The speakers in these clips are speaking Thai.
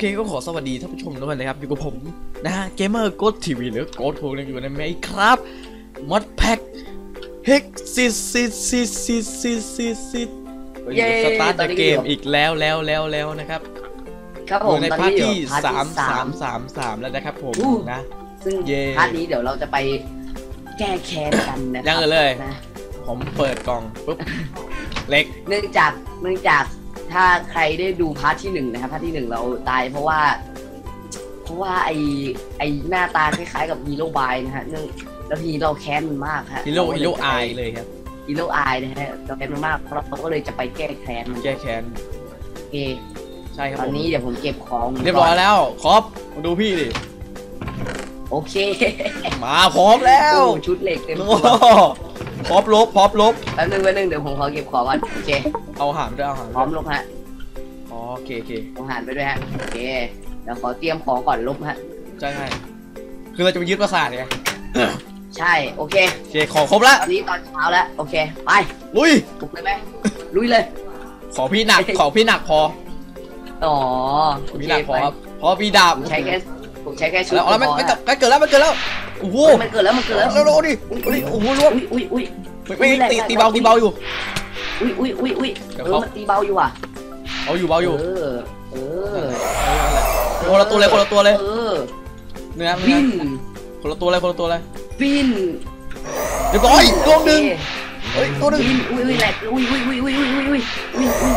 โอเคก็ขอสวัสดีท่านผู้ชมทุกท่านนะครับ อยู่กับผมนะฮะเกมเมอร์โกดทีวีหรือโกดทูยังอยู่ในไหมครับมอดแพ็กเฮกซิสซิสซิสซิสซิสซิสซิสเย้สตาร์ทตอนนี้เกมก็อยู่อีกแล้วแล้วแล้วแล้วนะครับครับอผมยู่ในตอนพาร์ทนี้อยู่ที่พาร์ทสามที่สามสามสามสามแล้วนะครับผมอู้นะซึ่งเย้พาร์ทนี้เดี๋ยวเราจะไปแก้แค้นกันนะคยัรังเลยเลยนะผมเปิดกล่องปุ๊บเล็กเนื่องจากเนื่องจาก ถ้าใครได้ดูพาร์ทที่หนึ่งนะครับพาร์ทที่หนึ่งเราตายเพราะว่า เพราะว่าไอไอหน้าตาคล้ายๆกับฮีโร่บายนะฮะเนื่องแล้วทีเราแค้นมันมากฮะฮีโร่เก็ฮีเลโร่จะไอไปเลยครับฮีโร่อายนะฮะเราแค้นมันมากเราก็เลยจะไปแก้แค้นมันแก้แค้นโอเคใช่ครับตอนผมนี้เดี๋ยวผมเก็บของเรียบร้อยแล้วครบมาดูพี่ดิโอเค มาพร้อมแล้วโอ้ชุดเหล็กเต็มโอ้ตัวโห พร้อมลบพร้อมลบแป๊บนึงแป๊บนึงเดี๋ยวผมขอเก็บของก่อนโอเคเอาหามด้วยเอาหามพร้อมด้วยลบฮะอ๋อโอเคโอเคเอาหารไปด้วยฮะโอเคเดี๋ยวขอเตรียมของก่อนลบฮะใช่ใช่คือเราจะไปยึดปราสาทไงใช่โอเคโอเคของครบแล้วตอนนี้ตอนเช้าแล้วโอเคไปลุยบุกเลยไหมลุยเลย ขอพี่หนักขอพี่หนักพออ๋อโอพี่เคหนักพอไปครับเพราะพี่ดาบผมใช้แค่ผมใช้แค่ชุดแล้วเอาแล้วไม่พอไม่ฮะไม่เกิดแล้วไม่เกิดแล้ว โอ้โหมันเกิดแล้วมันเกิดแล้วแล้วโดนดิโอ้ยโอ้โหล่วอุ้ยอุ้ยอุ้ยไม่ตีตีเบาตีเบาอยู่อุ้ยอุ้ยอุ้ยอุ้ยเออมันตีเบาอยู่อะเอาอยู่เบาอยู่เออเออคนละตัวเลยคนละตัวเลยเออเนื้อบินคนละตัวเลยคนละตัวเลยบินเดี๋ยวก่อนดวหนึ่งเฮ้ยตัวหนึ่งอุ้ยอุ้ยแหลกอุ้ยอุ้ยอุ้ยอุ้ยอุ้ยอุ้ยอุ้ย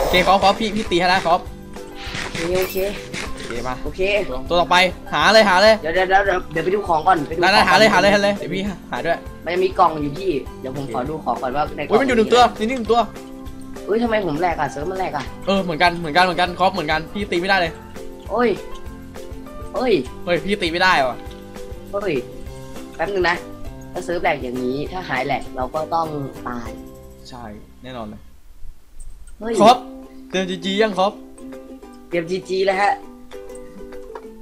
โอเคครับครับพี่พี่ตีให้นะครับโอเคโอเค เคมาโอเคตัวตัวต่อไปหาเลยหาเลยเดี๋ยวเดี๋ยวเดี๋ยวเดี๋ยวเดี๋ยวไปดูของก่อนไปดูได้ได้ของหาเลยก่อนหาเลยหาเลยเดี๋ยวพี่หาด้วยมันจะมีกล่องอยู่พี่เดี๋ยวผมขอดูของก่อนว่าในกล่อุ้ยมันอยู่หนึ่งตัวนี่หนึ่งตัวเอ้ยทำไมผมแหลกอะเซิร์ฟมันแหลกอะเออเหมือนกันเหมือนกันเหมือนกันครอปเหมือนกันพี่ตีไม่ได้เลยโอ้ยโอ้ยเฮ้ยพี่ตีไม่ได้ว่ะโอ้ยแป๊บนึงนะถ้าเซิร์ฟแหลกอย่างนี้ถ้าหายแหลกเราก็ต้องตายใช่แน่นอนเลยเฮ้ยครอปเติมจีจียังครอปเตรียมจีจีแล้วฮะ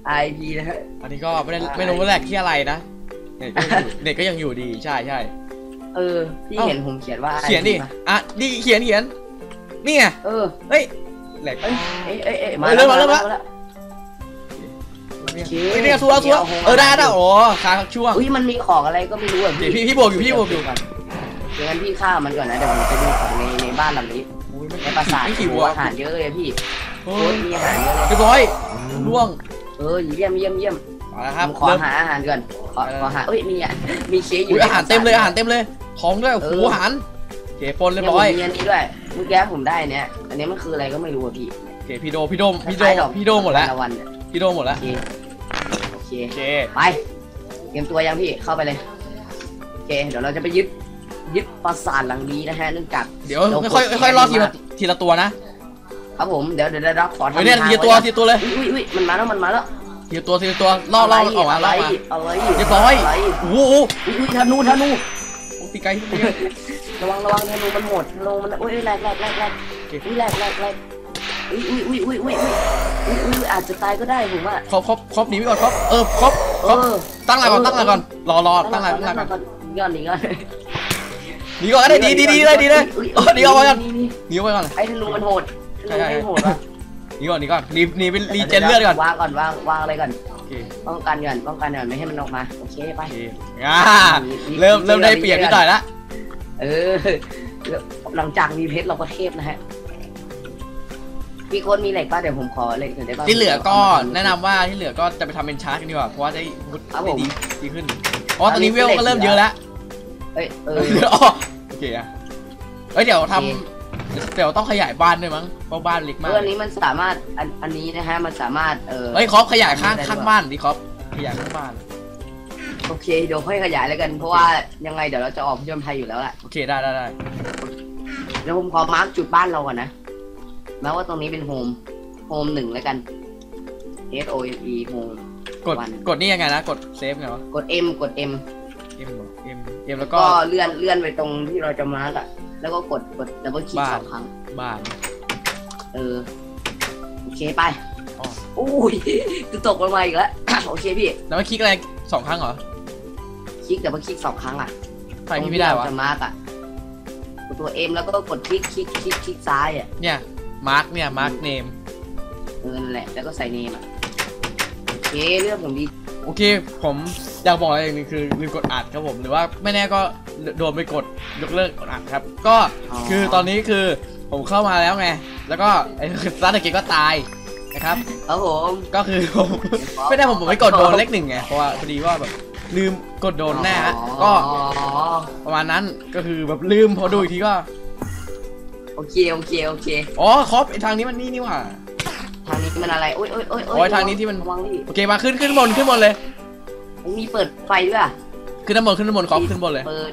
ไอพีนะฮะ อันนี้ก็ไม่ได้ไม่รู้ว่าแหลกที่อะไรนะเน็ตก็ยังอยู่เน็ตก็ยังอยู่ดีใช่ใช่เออพี่เอ้าเห็นผมเขียนว่า เขียนดิ IP ปะอะดิเขียนเขียนนี่ไงเออเฮ้ยแหลกเอ้ยเอ้ยเอ้ยเอ้ยเออเริ่มมาเริ่มมาแล้วเนี่ยโอเคเฮ้ยเนี่ยสัวสัวเดี๋ยวเอาเออได้ได้โอ้ค้างช่วงอุ้ยมันมีของอะไรก็ไม่รู้อะเดี๋ยวพี่พี่บวกอยู่พี่บวกอยู่ก่อนเดี๋ยวงั้นพี่ฆ่ามันก่อนนะเดี๋ยวผมไปดูของในในบ้านหลังนี้อุ้ยไม่ในปราสาทไม่ขี่โอ้วัโหวอาหารเยอะเลยอะพี่เฮ้โอ้ยยมีอาหารเยอะเลยเรียบร้อยล่วง เออเยี่ยมเยี่ยมเยี่ยมมาแล้วคผรับมขอเริ่ม หาอาหารก่อนขอเออ ขอหาเอ้ยมีอะมีเค้กอยู่อุ้ยอาหารเต็มเลยอาหารเต็มเลยท้องด้วยเอโอ้อโหอาหารโอเคปนเรียบร้อยนี่ผมมีอันนี้ด้วยเมื่อกี้ผมได้เนี่ยอันนี้มันคืออะไรก็ไม่รู้อะพี่โอเคพี่โดพี่โดมพี่โดคล้ายๆดอกพี่โดหมดแล้วละวันเนี่ยพี่โดหมดแล้วโอเคโอเคโอเคไปเตรียมตัวยังพี่เข้าไปเลยโอเคเดี๋ยวเราจะไปยึดยึดปราสาทหลังนี้นะฮะเนื่องจาก เดี๋ยวเราค่อยกด ค่อยแขนๆรอดทีมาละทีละตัวนะ ครับผมเดี๋ยวเดี๋ยวเดี๋ยวขอทำเฮ้ยเนี่ยทีลตัวทีลตัวเลยอุ้ยอุ้ยมันมาแล้วมันมาแล้วทีลตัวทีลตัวล่อล่อออกมาล่อมาอะไรเรียบร้อยโอ้โหอุ้ยธนูธนูปีไกลระวังระวังธนูมันหมดลงมันอุ้ยแรกแรกแรกแรกอุ้ยแรกแรกแรกอุ้ยอุ้ยอุ้ยอุ้ยอุ้ยอุ้ยอุ้ยอาจจะตายก็ได้ผมว่าครบครบครบหนีไปก่อนครบเออครบครบตั้งอะไรก่อนตั้งอะไรก่อนรอรอตั้งอะไรตั้งอะไรก่อนย้อนหนีก่อนหนีก่อนก็ได้ดีดีดีเลยดีเลยโอ้หนีออกไปก่อนหนีออกไปก่อนไอ้ธนูมันโหด ธนูไม่โหดว่ะหนีก่อนหนีก่อนหนีหนีไปรีเจนเลือดก่อนวางก่อนวางวางอะไรก่อนโอเคป้องกันก่อนป้องกันก่อนไม่ให้มันออกมาโอเคไปโอเคอ่าเริ่มเริ่มได้เปรียบนิดหน่อยละเออหลังจากมีเพชรเราก็เทพนะฮะมีคนมีเหล็กป่ะเดี๋ยวผมขอเหล็กหน่อยได้ป่ะที่เหลือก็แนะนำว่าที่เหลือก็จะไปทำเป็นชาร์จกันดีกว่าเพราะว่าได้วุฒิครับผได้มดีดีขึ้นเพราะว่าตอนนี้เวลก็เริ่มเยอะแล้วเอ้ยเอเออออ๋อโอเคอะเอ้ยเดี๋ยวทโอเคำ เดี๋ยวต้องขยายบ้านด้วยมั้งเพราะบ้านเล็กเอมากออันนี้มันสามารถอันอันนี้นะฮะมันสามารถเออเฮ้ยครอปขยายข้างได้ด้วยข้างบ้านดิครอปขยายข้างบ้านโอเคเดี๋ยวค่อยขยายแล้วกันเพราะว่ายังไงเดี๋ยวเราจะออกผจญภัยอยู่แล้วแหละโอเคได้ได้ได้เดี๋ยวผมขอมาร์กจุดบ้านเราก่อนนะแม้ว่าตรงนี้เป็นโฮมโฮมหนึ่งแล้วกัน S O M E โฮมกดวันกดนี่ยังไงนะกดเซฟไงวะกด M กด M M เหรอ M M แล้วก็ ก็เลื่อนเลื่อนไปตรงที่เราจะมาร์กอะแล้วก็กดกดดับเบิลคลิกบ้านสองครั้ง บ้าน เออ โอเคไปอ๋ออุ้ยจะตกลงมาอีกแล้ว โอเคพี่ แล้วมันคลิกอะไรสองครั้งเหรอคลิกดับเบิลคลิกสองครั้งอะทำไมพี่ไม่ได้วะตรงที่เราจะมาร์กอะกดตัว M แล้วก็กดคลิกคลิกคลิกคลิกซ้ายอะเนี่ย มาร์กเนี่ย มาร์กเนม เออนั่นแหละ แล้วก็ใส่เนมอะโอ เคเรื่องผมดีโอเค ผมอยากบอกอะไรอย่างหนึงคือลืมกดอัดครับผมหรือว่าไม่แน่ก็โดนไปกดยกเลิกกดอัดครับ ก็คือตอนนี้คือผมเข้ามาแล้วไง แล้วก็ไอ้ร้านตะเกียบก็ตายนะครับครับผมก็คือผมไม่ได้ผมผมไม่กดโดนเลขหนึ่งไงเพราะว่าพอดีว่าแบบลืมกดโดนแน่ฮะก็อ๋อประมาณนั้นก็คือแบบลืมพอดูอีกทีก็ โอเคโอเคโอเคอ๋อครบไอ้ทางนี้มันนี่นี่หว่า ทางนี้มันอะไรโอ้ยโอ้ยโอ้ยโอ้ยทางนี้ที่มันระวังดิโอเคมาขึ้นขึ้นบนขึ้นบนเลย มีเปิดไฟด้วยอะขึ้นด้านบนขึ้นด้านบนครบขึ้นบนเลย เปิด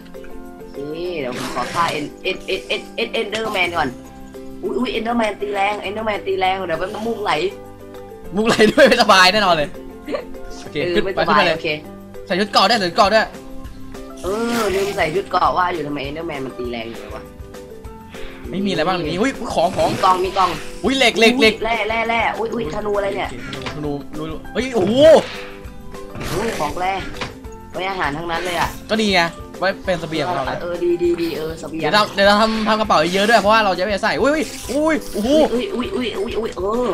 โอเคเดี๋ยวผมขอท่าเอ็นเอ็นเอ็นเอ็นเอ็นเอ็นเดอร์แมนก่อนอุ้ยอุ้ยเอ็นเดอร์แมนตีแรงเอ็นเดอร์แมนตีแรงเดี๋ยวแป๊บน้ำมูกไหลมุกไหลด้วยไม่สบายแน่นอนเลยโอเคเออขึ้นไม่ไปสขึ้นบาไปยเลยโอเคใส่ชุดเกราะด้วยใส่ชุดเกราะด้วยเออลืมใส่ชุดเกราะว่าอยู่ทำไมเอ็นเดอร์แมนมันตีแรงอยู่เลยวะ ไม่มีอะไรบ้างนี่อุ้ยของของมีกล้องมีกล้องอุ้ยเหล็กเหล็กเหล็กแร่แร่แร่อุ้ยอุ้ยธนูอะไรเนี่ยธนูธนูธนูเฮ้ยโอ้โหอุ้ยของแร่ไว้อาหารทั้งนั้นเลยอะก็ดีไงไว้เป็นเสบียงของเราเลยเออดีดีดีเออเสบียเดี๋ยงวทำเดี๋ยวเราทำทำกระเป๋าเยอะด้วยเพราะว่าเราจะไปใส่อุ้ยอุ้ยอุ้ยโอ้โหอุ้ยอุ้ยอุ้ยอุ้ยอุ้ยเออ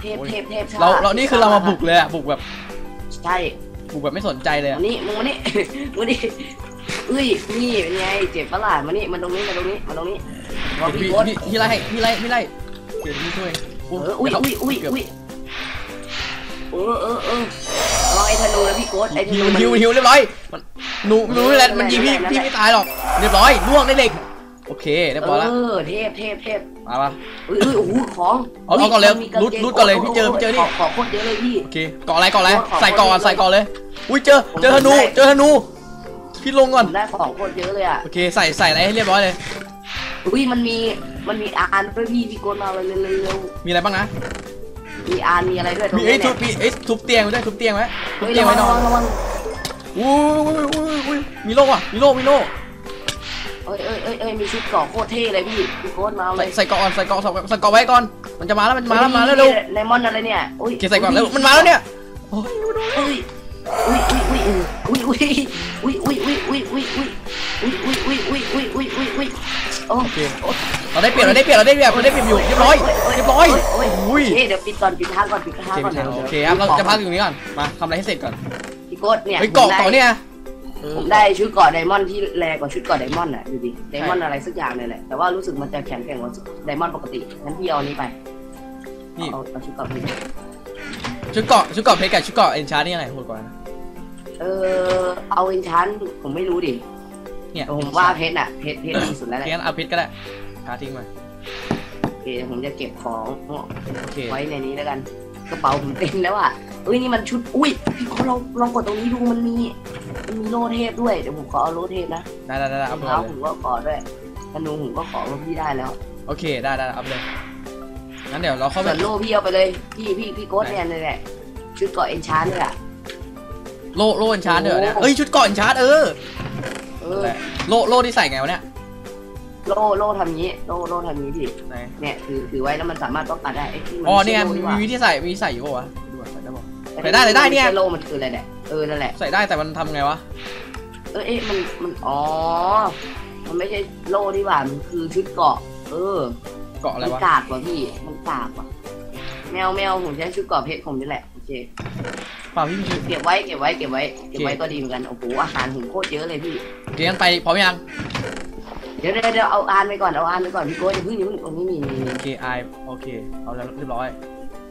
เทพเทพเทพชติเราเรานี่คือเรามาบุกเลยอะบุกแบบใช่บุกแบบไม่สนใจเลยมาอะนี่มึงมานี่มานี่อุ้ยนี่เป็นไงเจ็บปะล่ะมานี่มันตรงนี้มาตรงนี้มาตรงนี้รอ พี่พี่พี่โค้ดพี่พี่ไล่ให้พี่ไล่ไม่ไล่เดี๋ยวพี่ช่วยเอออุ้ยอุ้ยอุ้ยอุ้ยเออเออเออลองไอ้ธนูนะพี่โค้ดไอ้ธฮินูวมันฮิวฮิวเรียบร้อยมันหนูหนูไม่แหละมันยิงพี่นั่นแหละพี่ไม่ตายหรอกเรียบร้อยล่วงได้เหล็กโอเคเรียบร้อยแล้วเออเทพเทพเทพมาปะอุ้ยอุ้ยโอ้โหของเอาเอาก่อนเลยมีางรุดกงรุดก่อนเลยพี่เจอพี่เจอนี่ขขอโคตรเยอะเลยพี่โอเคเกาะอะไรเกาะอะไรขอใส่ก่อนขอใส่ก่อนเลย อุ้ยเจอเจอธนูผมได้เจอธนูพี่ลงก่อนผมได้ของโคตรเยอะเลยอะโอเคใส่ใส่อะไรให้เรียบร้อยเลย อุ้ยมันมีมันมีอานด้วยพี่พี่โกนมาเลยเร็วเร็วมีอะไรบ้างนะมีอานมีอะไรด้วยตรมีงไอ้นี้ยทุเนี่บยมีไอ้ยทุบเตียงไว้ด้วยทุบเตียงไว้ทุบเฮ้ยเตียระงวัไว้งนอระวันงระวังอุ้ยอุ้ยอุ้ยอุ้ยมีโล่อะมีโล่มีโล่เอ้ยเอ้ยเอ้ยเอ้ยมีชุดเกราะโคตรเท่เลยพี่พี่โกนมาเอาเลใส่ยใส่เกาะก่อนใส่เกาะใส่ใส่เกาะไว้ก่อนมันจะมาแล้วมันมาแล้วมาแล้วเร็วไดมอนด์อะไรเนี่ยอุ้ยโอเคใส่ก่อนเร็วมันมาแล้วเนี่ยโอ้ยอุ้ยอุ้ยอุ้ยอุ้ยอุ้ยอุ้ยอุ้ยอุ้ยอุ้ยอุ้ยอุ้ยอุ้ยอุ้ยอุ้ยอุ้ยอุ้ยอุ้ยอุ้ย โอ้โอเคเราได้เปรียบเราได้เปรียบเราได้เปรียบเราได้เปรียบอยู่เรียบร้อยเรียบร้อยโอ้ยอุ้ยเฮ้ยเดี๋ยวปิดก่อนปิดทางก่อนปิดโอทางเคก่อนโอเคครับเราจะพักอยู่ตรงนี้ก่อนมาทำอะไรให้เสร็จก่อนพี่โกดเนี่ยเฮ้ยเกาะเกาะเนี่ยผมได้ชุดเกราะไดมอนด์ที่แรงกว่าชุดเกราะไดมอนด์อะดูดิไดมอนด์อะไรสักอย่างเลยแหละแต่ว่ารู้สึกมันจะแข็งแกร่งกว่าไดมอนด์ปกติงั้นพี่เอาอันนี้ไปนี่เอาเอาชุดเกราะไปชุดเกาะชุดเกาะเพชรกับชุดเกาะเอ็นชาร์นี่อะไรโหดกว่านะเออเอาเอนชันผมไม่รู้ดิ เนี่ยแต่ผมว่าเพชรอะเพชรเพชรดีสุดแล้วแหละงั้นเอาเพชรก็ได้หาทิ้งมาโอเคเดี๋ยวผมจะเก็บของโอเคไว้ในนี้แล้วกัน กระเป๋าผมเต็มแล้วอะเอ้ยนี่มันชุดอุ้ยพี่เขาลองลองกดตรงนี้ดูมันมีมันมีโล่เทพด้วยเดี๋ยวผมขอเอาโล่เทพนะได้ได้ได้รเอาองไปเท้าเลยผมก็ขอด้วยธนูผมก็ขอว่าพี่ได้แล้ว โอเคได้ได้เอาไปเลยงั้นเดี๋ยวเราเข้าไปส่วนโล่พี่เอาไปเลยพี่พี่พี่โก้เนี่ยนี่แหละชุดเกาะเอนชานเลยอะโล่โล่เอ็นชาร์เดี๋ยวเนี่ยโอ้เอ้ยชุดเกาะเอ็นชาร์เออเอนั่นอ แหละโล่โล่ที่ใส่ไงวะเนี่ยโล่โล่ทำงี้โล่โล่ทำงี้พี่ไหนเนี่ยถือถือไว้แล้วมันสามารถป้องกันได้ไอ้ที่มันอ๋อไม่เนี่ยใช่โล่ดีกว่ามีวิธีใส่มีใส่อยู่ปะวะดูก่อนใส่ได้ปะแต่ใส่ได้ใส่ได้เนี่ย ม่ใช่โล่มันคืออะไรเนี่ยเออนั่นแหละใส่ได้แต่มันทำไงวะเออเอ๊ะมันมันอ๋อมันไม่ใช่โล่ดีกว่ามันคือชุดเกราะ เออเกาะอะไรมันวะกากว่ะพี่มันกากว่ะแมวแมวผมใช้ชุดเกราะเพชรผมนี่แหละโอเคเปล่าพี่มี เก็บไว้เก็บไว้เก็บไว้เก็บไว้ก็ดีเหมือนกันโอ้โหอาหารผมโคตรเยอะเลยพี่ โอเคงั้นไปพร้อมยังเดี๋ยวเดี๋ยวเดี๋ยวเอาอานไปก่อนเอาอานไปก่อนพี่โก้อย่าเพิ่งอย่าเพิ่งตรงนี้มีมีมีโอเคไอโอเคเอาแล้วเรียบร้อย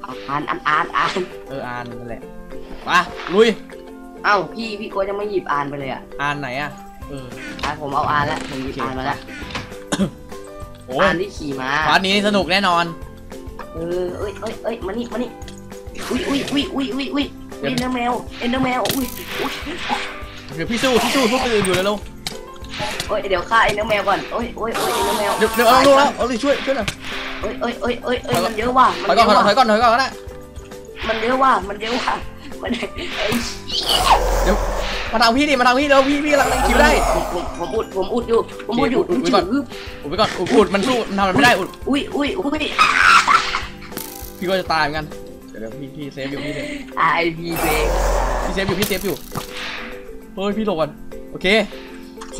เอาอานอานอานอานเอออ่านนั่นแหละมาลุยเอ้าพี่พี่โก้ยังไม่หยิบอานไปเลยอะอ่านไหนอะเออ อะผมเอาอานแล้วผมหยิบโอเคอานมาแล้วโอ้อานที่ขี่มาพาร์ทนี้สนุกแน่นอน เออเอ้ยเอ้ยเอ้ยมานี่มานี่อุ้ยอุ้ยอุ้ยอุ้ยอุ้ยอุ้ยเอ็นเดอร์แมวเอ็นเดอร์แมวอุ้ยอุ้ย เดี๋ยวพี่สู้พี่สู้พวกอื่นอยู่แล้ว โอ้ยเดี๋ยวฆ่าเอ็นเดอร์แมวก่อนโอ้ยโอ้ยโอ้ยเอ็นเดอร์แมวเดี๋ยวเดี๋ยวเอาลงแล้วเอาเลยช่วยช่วยหน่อยเอ้ยเอ้ยเอ้ยเอ้ยเอ้ยมันเยอะว่ะถมัอยนก่เยอนอะถอยว่ะก่อนถอยก่อนก็ได้มันเยอะว่ะมันเยอะว่ะมันไอ้มาทางพี่ดิมาทางพี่เร็วพี่พี่กำลังคิวได้ ผมผมผมอุดผมอุดอยู่ผมอุดอยู่อุดไว้ก่อน อุดไปก่อนอุดอุดมันสู้มันทำอะไรไม่ได้อุดอุ้ยอุ้ยอุ้ยพี่ก็จะตายเหมือนกันเดี๋ยวเดี๋ยวพี่พี่เซฟอยู่พี่เซฟไอพีเบรกพี่เซฟอยู่พี่เซฟอยู่เฮ้ยพี่หลบก่อนโอเค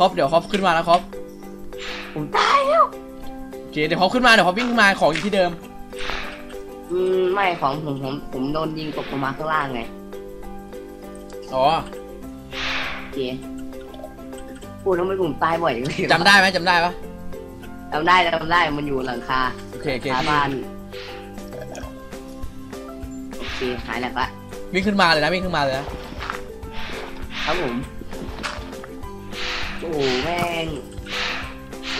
ครอบเดี๋ยวครอบขึ้นมาแล้วครอบผมตายแล้วโอเคเดี๋ยวครอบขึ้นมาเดี๋ยวครอบวิ่งขึ้นมาของอยู่ที่เดิม อืมไม่ของผมผมผมโดนยิงตกลงมาข้างล่างไงอ๋อโอเคพูดทำไมผมตายบ่อยจังเลยจำได้ไหมจำได้ปะจำได้จำได้มันอยู่หลังคาโอเคโอเคคาพี่บ้านโอเคหายแล้วละวิ่งขึ้นมาเลยนะวิ่งขึ้นมาเลยนะครับผม โอ้โหแม่ง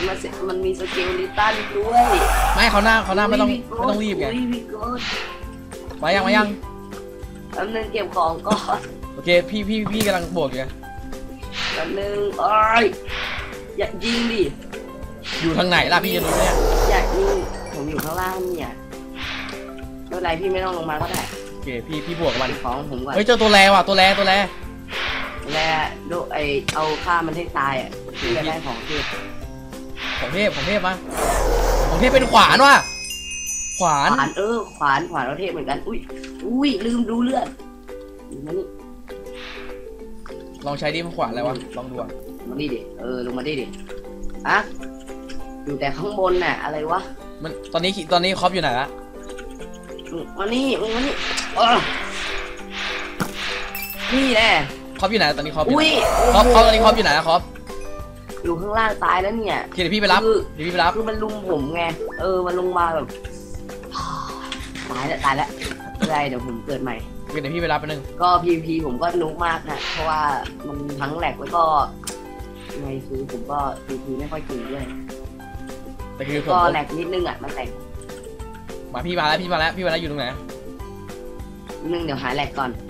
มันเสมันมีสเกลลิตันด้วยไม่เขาหน้าเขาหน้าไม่ต้องยไม่ต้องรีบไงอุ้ยพี่โกดมายังมายังแป๊บนึงเก็บของก่อนโอเคพี่พี่พี่กำลังบวกอยู่ไงแป๊บนึงโอ้ยอย่ายิงดิอยู่ทางไหนล่ะพี่จะรู้ไหมเนี่ยอย่ายิงผมอยู่ข้างล่างเนี่ยไม่เป็นไรพี่ไม่ต้องลงมาก็ได้โอเคพี่พี่บวกกับมันของผมก่อนเฮ้ยเจอตัวแรว่ะตัวแรตัวแร แล้วดูไอเอาฆ่ามันให้ตายอะพี่จะได้ของที่ของเทพของเทพมาของเทพเป็นขวานว่ะขวาขนวานเออ ขวานขวานเราเทพเหมือนกัน อุ้ยอุ้ยลืมดูเลือดดูมานี่ลองใช้ดิมันขวานอะไรวะลองดูอะมาดิดิเออลงมาดิดิอะอยู่แต่ข้างบนน่ะ อะไรวะมันตอนนี้ตอนนี้คอปอยู่ไหนละมึงมานี่มึงมานี่เออนี่แน่ คอปอยู่ไหนตอนนี้คอปอยู่อุ้ไหนยคอปคอปตอนนี้คอปอยู่ไหนละคอปอยู่ข้างล่างตายแล้วเนี่ยโอเคเดี๋ยวพี่ไปรับคือเดี๋ยวพี่ไปรับคือมันลุมผมไง เออ มันลงมาแบบ ตายแล้วตายแล้วไม่เป็นไรเดี๋ยวผมเกิดใหม่โอเคเดี๋ยวพี่ไปรับไปบนึงก็พีพีผมก็นุกมากนะ เพราะว่ามันทั้งแหลกแล้วก็ไงคือผมก็พีพีไม่ค่อยเก่งด้วย แต่คือผมก็แหลกนิดนึงอะ มันแหลกมาพี่มาแล้วพี่มาแล้วพี่มาแล้วอยู่ตรงไหนนิดนึงเดี๋ยวหาแหลกก่อนอะ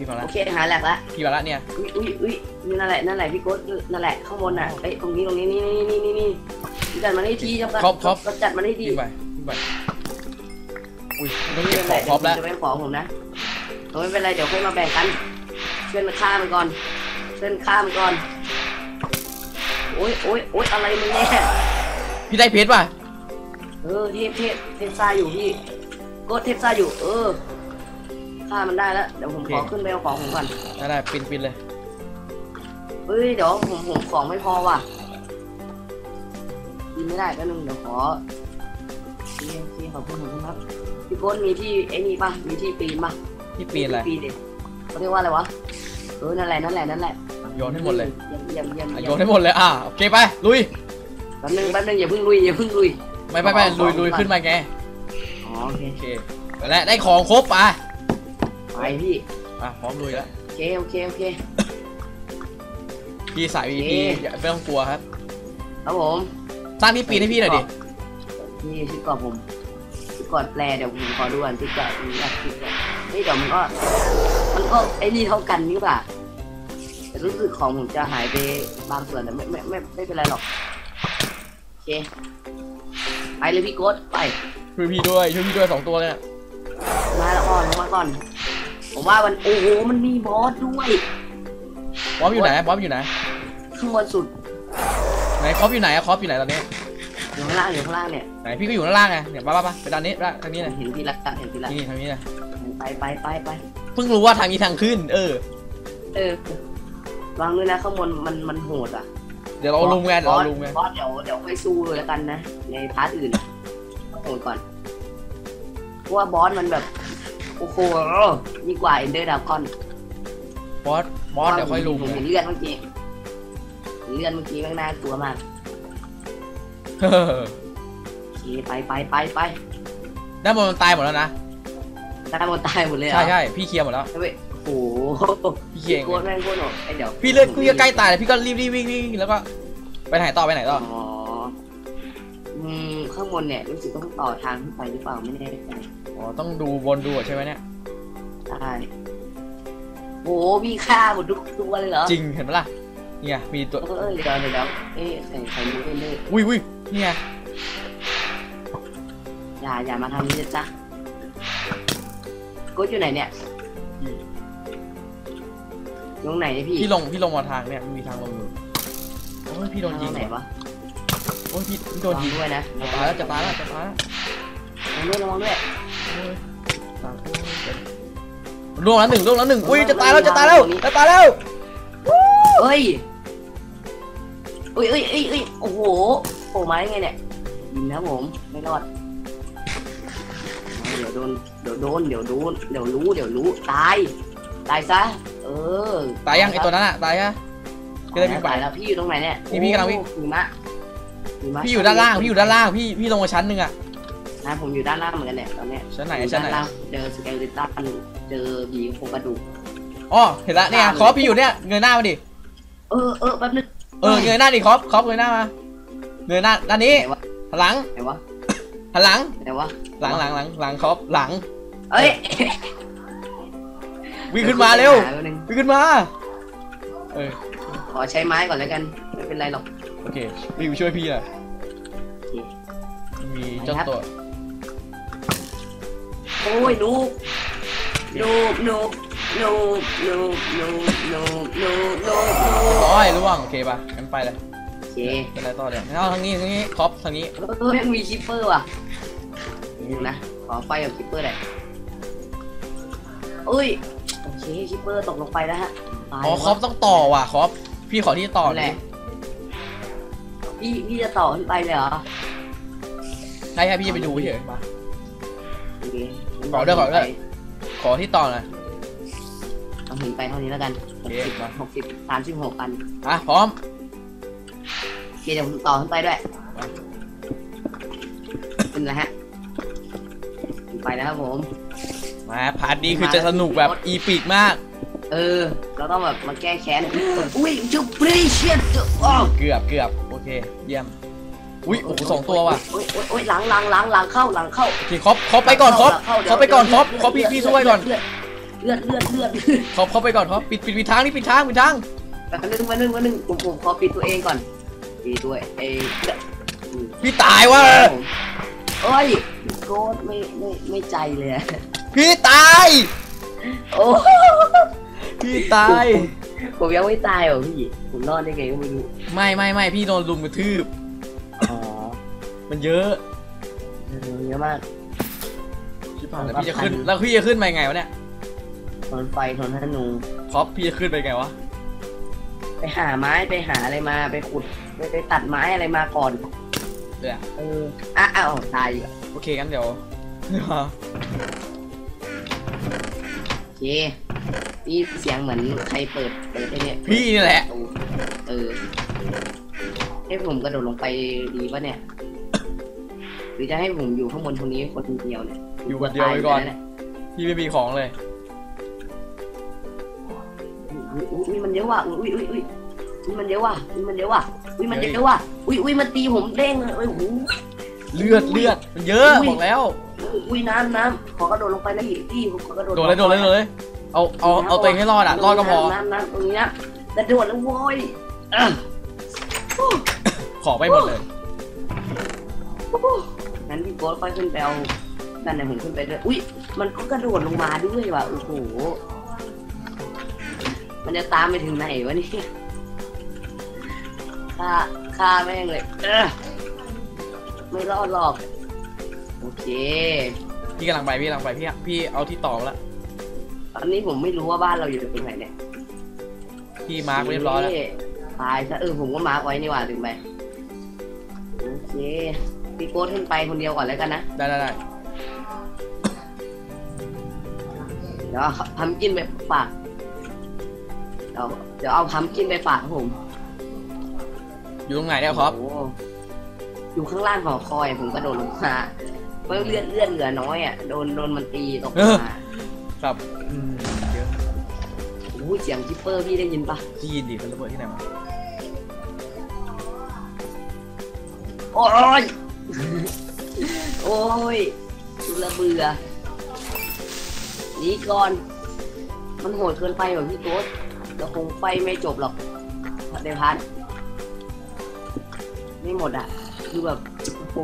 พี่มาแล้โอวเคหาแหลกละพี่มาแล้วเนี่ยอุ้ยอุ้ยอุ้ยนี่นั่นแหละนั่นแหละพี่โก้นั่นแหละข้างบนอะเอ้ยตรงนี้ตรงนี้นี่นี่นี่นี่นี่จัดมันให้ทีจับครบครบจัดมันให้ทีขึ้นไปขึ้นไปอุ้ยต้องนี่เก็บนั่นขแหอละงครบแล้วจะเป็นของผมนะเออไม่เป็นไรเดี๋ยวค่อยมาแบ่งกันช่วยมันฆ่ามันก่อนช่วยมันฆ่ามันก่อนโอ้ยโอ้ยโอ้ยอะไรมึงเนี่ยพี่ได้เพชรป่ะเออเทพเทพเทพซ่าอยู่พี่กดเทพซ่าอยู่ เออ ฆ่ามันได้แล้ว เดี๋ยวผมขอขึ้นไปเอาของผมก่อนได้ได้ปินปินเลยเฮ้ยเดี๋ยวผมผมของไม่พอว่ะกินไม่ได้แป๊บนึงเดี๋ยวขอโอเคโอเคขอบคุณขอบคุณครับพี่โก้มีที่ไอ้นี่ป่ะมีที่ปีนป่ะพี่ปีนอะไรปีนดิเขาเรียกว่าอะไรวะเออนั่นแหละนั่นแหละนั่นแหละโยนให้หมดเลยเยี่ยมเยี่ยมอะเยี่ยมโยนให้หมดเลยอะโอเคไปลุยแป๊บนึงแป๊บนึงอย่าเพิ่งลุยอย่าเพิ่งลุยไม่ไปไปเอาของลุยลุยก่อนขึ้นมาไงอ๋อโอเคโอเคไปแล้วได้ของครบไป ไปพี่อะพร้อมลุยแล้วโอเคโอเคโอเค พี่สายโอ VP เคอย่าไม่ต้องกลัวครับครับผมสร้างที่ปีนให้พี่หน่อยดินี่ชื่อกรอบผมชื่อกรอบแปลเดี๋ยวผมขอดูอันที่กรอบนี่นะที่กรอบนี่เดี๋ยวมันก็ มันก็ไอ้นี่เท่ากันนี่ป่ะแต่รู้สึกของผมจะหายไปบางส่วนแต่ไม่ไม่ไม่ไม่เป็นไรหรอกโอเคไปเลยพี่โก้ไปช่วยพี่ด้วยช่วยพี่ด้วยสองตัวเลยน่ะมาแล้วก่อนลงมาก่อน ผมว่ามันโอ้โหมันมีบอสด้วยบอมอยู่ไหนบอมอยู่ไหนข้างบนสุดไหนคอปอยู่ไหนอะคอปอยู่ไหนตอนนี้อยู่ข้างล่างอยู่ข้างล่างเนี่ยไหนพี่ก็อยู่ข้างล่างไงเนี่ยป้าป้าป้าไปด้านนี้ด้านทางนี้เลยเห็นทีละเห็นทีละนี่ทางนี้เลยไปไปไปไปเพิ่งรู้ว่าทางนี้ทางขึ้น เออ เออวางด้วยนะข้างบนมันมันโหดอะเดี๋ยวเราลุมไงเดี๋ยวเราลุมไงบอสเดี๋ยวเดี๋ยวไปสู้เลยแล้วกันนะในพาร์ทอื่นโหดก่อนเพราะว่าบอสมันแบบ โอ้โหยิ่งกว่าเอนเดอร์ดากอนบอสบอสเดี๋ยวค่อยลุมผมไงเห็นเลือดเมื่อกี้เห็นเลือดเมื่อกี้แม่งน่ากลัวมากเออโอเคไปไปไปไปด้านบนมันตายหมดแล้วนะตายหมดตายหมดเลยเหรใช่อใช่พี่เคลียร์หมดแล้ว เว้ยโอ้โหพี่เคลียร์เองโคตรแม่งโคตรโหดไอ้เดี๋ยวพี่เลือดกูจะใกล้ตายเลยพี่ก็รีบรีบวิ่งวิ่งแล้วก็ไปไหนต่อไปไหนต่ออ๋ออืมข้างบนเนี่ยรู้สึกต้องต่อทางขึ้นไปหรือเปล่าไม่แน่ใจ อ๋อต้องดูบนดูก่อนใช่ไหมเนี่ย ใช่โอ้โหมีค่าหมดทุกตัวเลยเหรอจริงเห็นปะล่ะเนี่ยมีตัว เออเออเดี๋ยวเดี๋ยวเดี๋ยวเอ๊ะใส่ใส่รู้ไปเลยอุ้ยอุ้ยเนี่ยอย่าอย่ามาทำนี้นะจ๊ะกูอยู่ไหนเนี่ยอยู่ตรงไหนเนี่ยพี่พี่ลงพี่ลงมาทางเนี่ยมันมีทางลงอยู่โอ้ยพี่โดนยิงทางไหนว่ะวะโอ้ยพี่พี่โดนยิงระวังด้วยนะจะตายแล้วจะตายแล้วจะตายแล้วระวังด้วยระวังด้วยโอ้ยตายแล้วล่วงแล้วหนึ่งล่วงแล้วหนึ่งอุ้ยจะตายแล้วจะตายแล้วจะตายแล้วเฮ้ยเอ้ยเอ้ยเอ้ยเอ้ยโอ้โหโผล่มาได้ไงเนี่ยยิงนะผมไม่รอดยวโดนเดี๋ยวโดนเดี๋ยวโดนเดี๋ยวรู้เดี๋ยวรู้ตายตายซะเออตายยังไอตัวนั้นอะตายฮะก็ได้วิ่งไปตายแล้วพี่อยู่ตรงไหนเนี่ยพี่พี่กำลังวิ่งโอ้หิมะหิมะพี่อยู่ด้านล่างพี่อยู่ด้านล่างพี่พี่ลงมาชั้นหนึ่งอะ นะผมอยู่ด้านล่างเหมือนกันเนี่ยตอนเนี้ยชั้นไหนอยู่ชั้นไหนด้าล่างเจอสเกลิตันเจอบีโครงกระดูก อ๋อเห็นละเนี่ยคอปพี่อยู่เนี่ยเงยหน้ามาดิเออเออแป๊บนึงเออเงยหน้าดิคอปคอปเงยหน้ามาเงยหน้าด้านนี้ไหนวะหันหลังไหนวะหันหลังไหนวะหลังหลังหลังหลังคอปหลังเอ้ยวิ่งขึ้นมาเร็วหาแป๊บนึงวิ่งขึ้นมาเออขอใช้ไม้ก่อนแล้วกันไม่เป็นไรหรอก โอเครีบช่วยพี่หน่อยโอเคมีเจ้าตัว โอ้ยนูบนูบนูบนูบนูบนูบนูบนูบนูบนูบร้อยร่วงโอเคป่ะงั้นไปเลยโอเคเป็นไรต่อเดี๋ยวเอาทางนี้ทางนี้คอปทางนี้เออยังมีคิปเปอร์ว่ะนี่นะขอไฟกับคิปเปอร์หน่อยเอ้ยโอเคคิปเปอร์ตกลงไปแล้วฮะตายอ๋อแล้วคอปต้องต่อว่ะคอปพี่ขอที่ต่อนั่นหแหน่อยละพี่พี่จะต่อขึ้นไปเลยเหรอใช่ใช่พี่จะไปดูเฉยมาโอเค ขอด้วยขอด้วย ขอที่ต่อหน่อย เอาหินไปเท่านี้แล้วกันโอหกเค สิบมาหกสิบสามสิบหกอันอะพร้อมโอเคเดี๋ยวผมต่อขึ้นไปด้วยขึ้นแล้วฮะขึ้นไปแล้วครับผม มาพาร์ทนี้คือจะสนุกแบบอีปิกมาก เออ เราต้องแบบมาแก้แค้นอุ้ยจุ๊บปรีเชียตอ้าวเกือบเกือบโอเค เยี่ยม อุ้ยโอ้โหสองตัวว่ะโอ้ยโอ้ยโอ้ยหลังหลังหลังหลังเข้าหลังเข้าโอเคคอปคอปไปก่อนคอปหลังเข้าคอปไปก่อนคอปเดี๋ยวคอปพี่พี่ช่วยก่อน เลือดเลือดเลือดเลือดคอปคอปไปก่อนคอปปิดปิดปิดทางนี่ปิดทางปิดทางมาหนึ่งมาหนึ่งมาหนึ่งผมผมขอปิดตัวเองก่อนปิดตัวเองอืมพี่ตายว่ะเอ้ยโกดไม่ไม่ไม่ใจเลยอะพี่ตายโอ้พี่ตายผมยังไม่ตายเหรอพี่ผมรอดได้ไงก็ไม่รู้ไม่ไม่ไม่พี่โดนลุมกระทืบอ๋อ มันเยอะเยอะมาก ชิบหายแล้วพี่จะขึ้น แล้วพี่จะขึ้นไปไงวะเนี่ยทนไฟทนธนูคอปพี่จะขึ้นไปไงวะ ไปหาไม้ไปหาอะไรมาไปขุดไปไปตัดไม้อะไรมาก่อนเดี๋ยวเอออะอ้าวตายอีกอะโอเคงั้นเดี๋ยวเดี๋ยวโอเคนี่เสียงเหมือนใครเปิดเปิดไอ้เนี่ยพี่นี่แหละประตูเออให้ผมกระโดดลงไปดีปะเนี่ยห รือจะให้ผมอยู่ข้างบนตรงนี้คนเดียวเนี่ยอยู่คนเดียวไว้ก่อนตายู่แล้วเยพี่ไม่มีของเลยอุ้ยอุ้ยอุ้ยมันเยอะว่ะอุ้ยอุ้ยอุ้ยอุ้ยมันเยอะว่ะอุ้ยมันเยอะว่ะอุ้ยมันเยอะว่ะอุ้ยอุ้ยมันตีผมเด้งเลยอุ้ยหูเลือดเลือดมันเยอะอุ้ยบอกแล้ว อุ้ยน้ำน้ำขอกระโดดลงไปนะพี่พี่ผมขอกระโดดโดดเลยโดดเลยโดดเลยเอาเอาเอาตัวเองให้รอดอะรอดก็พอน้ำน้ำตรงนี้นะกระโดดแล้วโว้ยอะขอไปหมดเลย งั้นพี่โบ๊ทค่อยขึ้นไปเอานั่นไหนผมขึ้นไปด้วยอุ้ยมันก็กระโดดลงมาด้วยว่ะโอ้โหมันจะตามไปถึงไหนวะเนี่ยฆ่าฆ่าแม่งเลยเออไม่รอดหรอกโอเค พี่กำลังไปพี่กำลังไปพี่พี่เอาที่ต่อมาแล้วตอนนี้ผมไม่รู้ว่าบ้านเราอยู่ตรงไหนเนี่ยพี่มาร์กเรียบร้อยแล้วตายซะเออผมก็มาร์กไว้นี่หว่าถึงไปโอเค พี่โก้ขึ้นไปคนเดียวก่อนแล้วกันนะได้ได้ได้เดี๋ยวเอาพัมกินไปฝากเดี๋ยวเดี๋ยวเอาพัมกินไปฝากครับผมอยู่ตรงไหนเนี่ยครับ โอ้โหอยู่ข้างล่างหอคอยผมกระโดดลงมาเมื่อเลือดเลือดเหลือน้อยอะโดนโดนมันตีตกมาครับอืมเยอะโอ้ยเสียงคิปเปอร์พี่ได้ยินปะพี่ยินดีมันระเบิดที่ไหนวะโอ้ย โอ้ยดูแลเบื่อหนีก่อน มันโหดเกินไปหรอพี่โก๊ตเราคงไฟไม่จบหรอกเดพัทไม่หมดอะ คือแบบ โอ้โห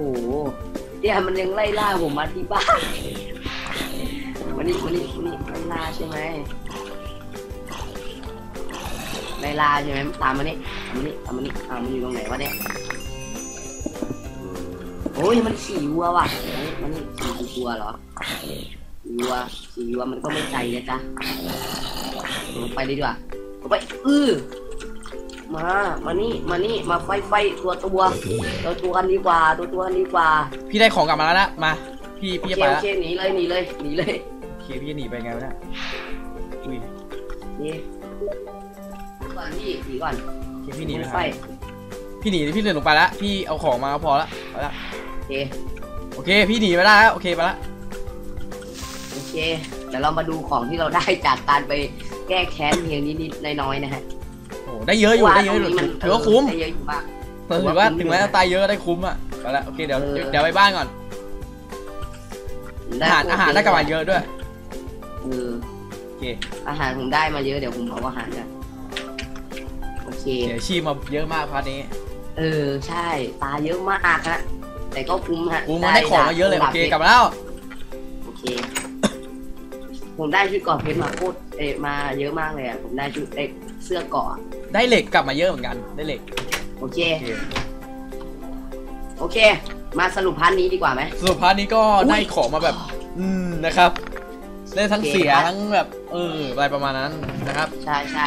เนี่ยมันยังไล่ล่าผมมาที่บ้านวันนี้วันนี้วันนี้ไล่ล่าใช่ไหมไล่ล่าใช่ไหมตามมานี่ตามมานี่ตามมานี่อ่ามันอยู่ตรงไหนวะเนี่ย โอ้ยมันขี่วัวว่ะเฮ้ยมันนี่ขี่วัวเหรอขี่วัวขี่วัวมันก็ไม่ใจนะจ๊ะลงไปดีกว่าลงไปอือมา มานี่ มานี่ มาไฟไฟตัวตัวตัวตัวกันดีกว่า ตัวตัวกันดีกว่า พี่ได้ของกลับมาแล้วนะ มา พี่โอพี่เคจะไปโอละเคหนีเลยหนีเลยหนีเลยโอเคพี่จะหนีไปไงวะเนี่ยอุ้ยนี่ก่อนพี่หนีก่อนโอเคพี่หนีไปไฟหา พี่หนีพี่เดินลงไปละพี่เอาของมาก็พอละไปละโอเคโอเค พี่หนีไปได้แล้วโอเคไปละโอเคเดี๋ยวเรามาดูของที่เราได้จากการไปแก้แค้นเพียงนิดๆน้อยๆนะฮะโอ้ได้เยอะอยู่ได้เยอะอยู่พราว่าตรงนี้มันถือว่าคุ้มได้เยอะอยู่มากถือว่าถึงแม้จะตายเยอะได้คุ้มอะไปละโอเคเดี๋ยวเออเดี๋ยวไปบ้านก่อนอาหารอาหารได้กลับมาเยอะด้วยเออโอเคอาหารผมได้มาเยอะเดี๋ยวผมเอาอาหารกันโอเคเสียชีพมาเยอะมากพาร์ทนี้ เออใช่ตาเยอะมากฮะแต่ก็คุ้มฮะกูมันได้ของมาเยอะเลยโอเคกลับมาแล้วโอเค ผมได้ชุดเก่อเพชรมาโคตรเอะมาเยอะมากเลยอะผมได้ชุดเอกเสื้อเก่อได้เหล็กกลับมาเยอะเหมือนกันได้เหล็กโอเคโอเค โอเค มาสรุปพาร์ทนี้ดีกว่าไหมสรุปพาร์ทนี้ก็อุ๊ยได้ของมาแบบ อืมนะครับได้ทั้งโอเคเสียครับทั้งแบบเอออะไรประมาณนั้นนะครับ ใช่ใช่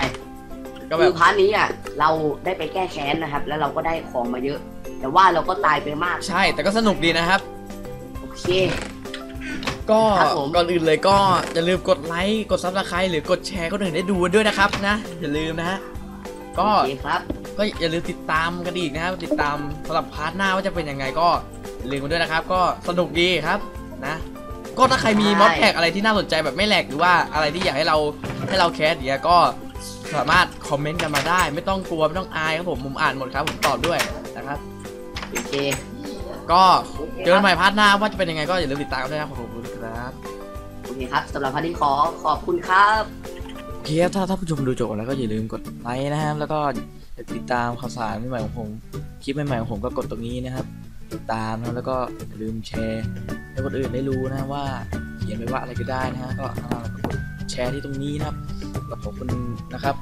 ก็แบคืบ อพาร์ทนี้อะเราได้ไปแก้แค้นนะครับ แล้วเราก็ได้ของมาเยอะ แต่ว่าเราก็ตายไปมากใช่ แต่ก็สนุกดีนะครับ โอเค ก็ครับผม ก่อนอื่นเลยก็อย่าลืมกดไลค์ กดซับสไครต์หรือกดแชร์คนอื่นได้ดูด้วยนะครับนะ อย่าลืมนะฮะ ก็ โอเคครับ ก็อย่าลืมติดตามกันอีกนะครับ ติดตามสำหรับพาร์ทหน้าว่าจะเป็นยังไงก็อย่าลืมกันด้วยนะครับ ก็สนุกดีครับนะ ก็ถ้าใครมีใช่มอดแท็กอะไรที่น่าสนใจแบบไม่แหลกหรือว่าอะไรที่อยากให้เราให้เราแคสอย่างเงี้ยก็ สามารถคอมเมนต์กันมาได้ ไม่ต้องกลัวไม่ต้องอายครับผมผมอ่านหมดครับผมตอบด้วยนะครับโอเคก็โอเคเจอคกัรันบใหม่พาร์ทหน้าว่าจะเป็นยังไงก็อย่าลืมติดตามกันด้วยนะครับขอบคุณครับโอเคครับสำหรับพาร์ทนี้ขอขอบคุณครับโอเคครับถ้าถ้าผู้ชมดูจบแล้วก็อย่าลืมกดไลค์นะครับแล้วก็ติดตามข่าวสารใหม่ๆของผมคลิปใหม่ๆของผมก็กดตรงนี้นะครับติดตามนะครับแล้วก็อย่าลืมแชร์ให้คนอื่นได้รู้นะว่าเขียนไว้ว่าอะไรก็ได้นะฮะก็อ่าแล้วก็กดแชร์ที่ตรงนี้นะครับก็ ขอบคุณนะครับ